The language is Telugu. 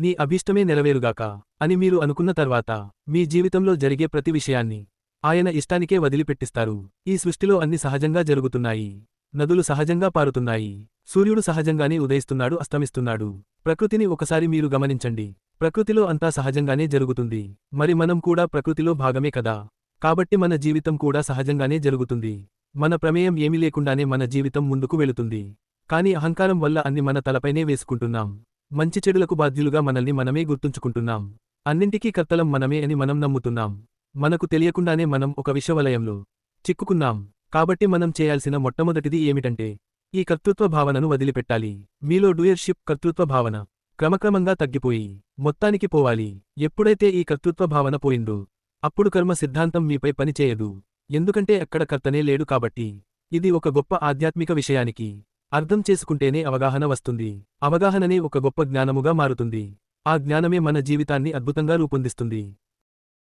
నీ అభీష్టమే నెరవేరుగాక అని మీరు అనుకున్న తర్వాత మీ జీవితంలో జరిగే ప్రతి విషయాన్ని ఆయన ఇష్టానికే వదిలిపెట్టిస్తారు. ఈ సృష్టిలో అన్ని సహజంగా జరుగుతున్నాయి. నదులు సహజంగా పారుతున్నాయి. సూర్యుడు సహజంగానే ఉదయిస్తున్నాడు అస్తమిస్తున్నాడు. ప్రకృతిని ఒకసారి మీరు గమనించండి. ప్రకృతిలో అంతా సహజంగానే జరుగుతుంది. మరి మనం కూడా ప్రకృతిలో భాగమే కదా? కాబట్టి మన జీవితం కూడా సహజంగానే జరుగుతుంది. మన ప్రమేయం ఏమీ లేకుండానే మన జీవితం ముందుకు వెళుతుంది. కాని అహంకారం వల్ల అన్ని మన తలపైనే వేసుకుంటున్నాం. మంచి చెడులకు బాధ్యులుగా మనల్ని మనమే గుర్తుంచుకుంటున్నాం. అన్నింటికీ కర్తలం మనమే అని మనం నమ్ముతున్నాం. మనకు తెలియకుండానే మనం ఒక విషవలయంలో చిక్కుకున్నాం. కాబట్టి మనం చేయాల్సిన మొట్టమొదటిది ఏమిటంటే ఈ కర్తృత్వ భావనను వదిలిపెట్టాలి. మీలో డూయర్షిప్ కర్తృత్వ భావన క్రమక్రమంగా తగ్గిపోయి మొత్తానికి పోవాలి. ఎప్పుడైతే ఈ కర్తృత్వ భావన పోయిందో అప్పుడు కర్మ సిద్ధాంతం మీపై పనిచేయదు. ఎందుకంటే అక్కడ కర్తనే లేడు కాబట్టి ఇది ఒక గొప్ప ఆధ్యాత్మిక విషయానికి అర్థం చేసుకుంటేనే అవగాహన వస్తుంది. అవగాహననే ఒక గొప్ప జ్ఞానముగా మారుతుంది. ఆ జ్ఞానమే మన జీవితాన్ని అద్భుతంగా రూపొందిస్తుంది.